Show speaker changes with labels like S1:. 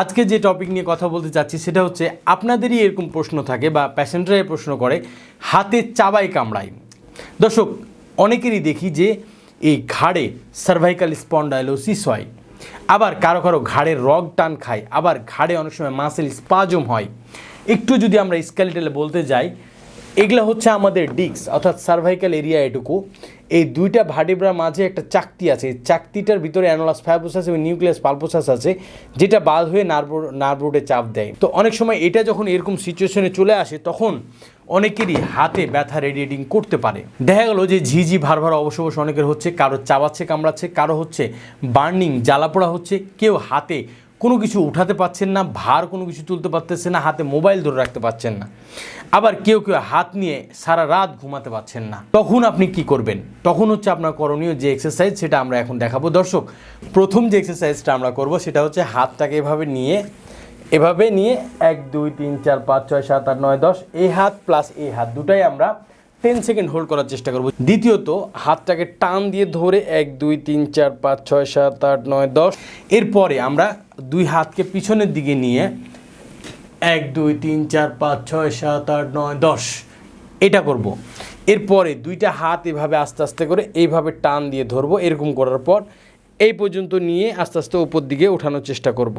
S1: আজকে যে টপিক নিয়ে কথা বলতে চাচ্ছি সেটা হচ্ছে আপনাদেরই এরকম প্রশ্ন থাকে বা প্যাসেঞ্জারের প্রশ্ন করে হাতে চাবাই কামড়ায় দর্শক অনেকেরই দেখি যে এই ঘাড়ে সার্ভাইকাল স্পন্ডাইলোসিস হয় আবার কারো কারো ঘাড়ে রগ টান খায় আবার ঘাড়ে অনেক সময় মাসেল স্পাজম হয় একটু যদি আমরা স্ক্যালিটালে বলতে যাই এগুলা হচ্ছে আমাদের ডিস্ক অর্থাৎ সার্ভাইকাল এরিয়া এটুকু এই দুইটা ভার্টিব্রার মাঝে একটা চাকতি আছে এই চাকতিটার ভিতরে অ্যানোলাস ফ্যাবোস আছে এবং নিউক্লিয়াস পালপোসাস আছে যেটা বাদ হয়ে নার্ভ নার্ভোডে চাপ দেয় তো অনেক সময় এটা যখন এরকম সিচুয়েশনে চলে আসে তখন অনেকেরই হাতে ব্যথা রেডিয়েটিং করতে পারে দেখা গেলো যে ঝিঝি ভারভার অবশ্য অবশ্য অনেকের হচ্ছে কারো চাবাচ্ছে কামড়াচ্ছে কারো হচ্ছে বার্নিং জ্বালাপোড়া হচ্ছে কেউ হাতে কোনো কিছু উঠাতে পারছেন না ভার কোনো কিছু তুলতে পারতেছে না হাতে মোবাইল ধরে রাখতে পারছেন না আবার কেউ কেউ হাত নিয়ে সারা রাত ঘুমাতে পারছেন না তখন আপনি কি করবেন তখন হচ্ছে আপনার করণীয় যে এক্সারসাইজ সেটা আমরা এখন দেখাবো দর্শক প্রথম যে এক্সারসাইজটা আমরা করব সেটা হচ্ছে হাতটাকে এভাবে নিয়ে এভাবে নিয়ে এক দুই তিন চার পাঁচ ছয় সাত আট নয় দশ এই হাত প্লাস এই হাত দুটাই আমরা টেন সেকেন্ড হোল্ড করার চেষ্টা করবো দ্বিতীয়ত হাতটাকে টান দিয়ে ধরে এক দুই তিন চার পাঁচ ছয় সাত আট নয় দশ এরপরে আমরা দুই হাতকে পিছনের দিকে নিয়ে এক দুই তিন চার পাঁচ ছয় সাত আট নয় দশ এটা করব। এরপরে দুইটা হাত এভাবে আস্তে আস্তে করে এইভাবে টান দিয়ে ধরবো এরকম করার পর এই পর্যন্ত নিয়ে আস্তে আস্তে ওপর দিকে ওঠানোর চেষ্টা করব।